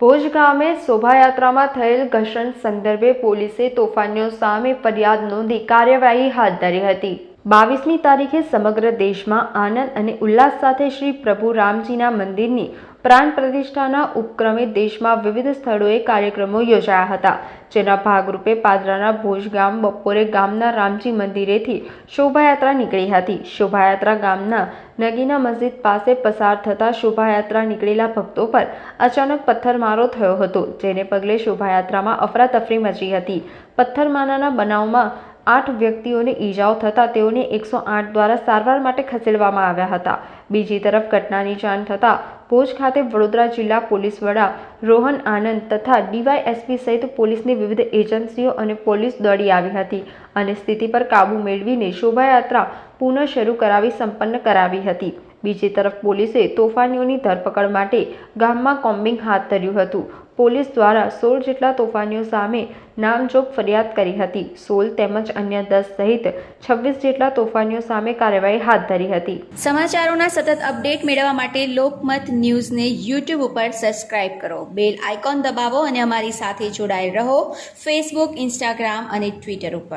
ભુજ ગામે શોભાયાત્રામાં થયેલ ઘર્ષણ સંદર્ભે પોલીસે તોફાનીઓ સામે ફરિયાદ નોંધી કાર્યવાહી હાથ ધરી હતી. બાવીસમી તારીખે સમગ્ર દેશમાં આનંદ અને ઉલ્લાસ સાથે શ્રી પ્રભુ રામજીના મંદિરની પ્રાણ પ્રતિષ્ઠાના ઉપક્રમે દેશમાં વિવિધ સ્થળોએ કાર્યક્રમો યોજાયા હતા, જેના ભાગરૂપે પાદરાના ભોજ ગામ બપોરે ગામના રામજી મંદિરેથી શોભાયાત્રા નીકળી હતી. શોભાયાત્રા ગામના નગીના મસ્જિદ પાસે પસાર થતા શોભાયાત્રા નીકળેલા ભક્તો પર અચાનક પથ્થરમારો થયો હતો, જેને પગલે શોભાયાત્રામાં અફરાતફરી મચી હતી. પથ્થરમારાના બનાવમાં આઠ વ્યક્તિઓને ઈજાઓ થતાં તેઓને એકસો આઠ દ્વારા સારવાર માટે ખસેડવામાં આવ્યા હતા. બીજી તરફ ઘટનાની જાણ થતાં ભુજ ખાતે વડોદરા જિલ્લા પોલીસ વડા રોહન આનંદ તથા ડીવાયએસપી સહિત પોલીસની વિવિધ એજન્સીઓ અને પોલીસ દોડી આવી હતી અને સ્થિતિ પર કાબૂ મેળવીને શોભાયાત્રા પુનઃ શરૂ કરાવી સંપન્ન કરાવી હતી. બીજી તરફ પોલીસે તોફાનીઓની ધરપકડ માટે ગામમાં કોમ્બિંગ હાથ ધર્યું હતું. પોલીસ દ્વારા સોળ જેટલા તોફાનીઓ સામે નામજોગ ફરિયાદ કરી હતી. સોલ તેમજ અન્ય દસ સહિત છવ્વીસ જેટલા તોફાનીઓ સામે કાર્યવાહી હાથ ધરી હતી. સમાચારોના સતત અપડેટ મેળવવા માટે લોકમત ન્યૂઝને યુટ્યુબ ઉપર સબસ્ક્રાઇબ કરો. બેલ આઇકોન દબાવો અને અમારી સાથે જોડાયેલ રહો. ફેસબુક ઇન્સ્ટાગ્રામ અને ટ્વિટર ઉપર.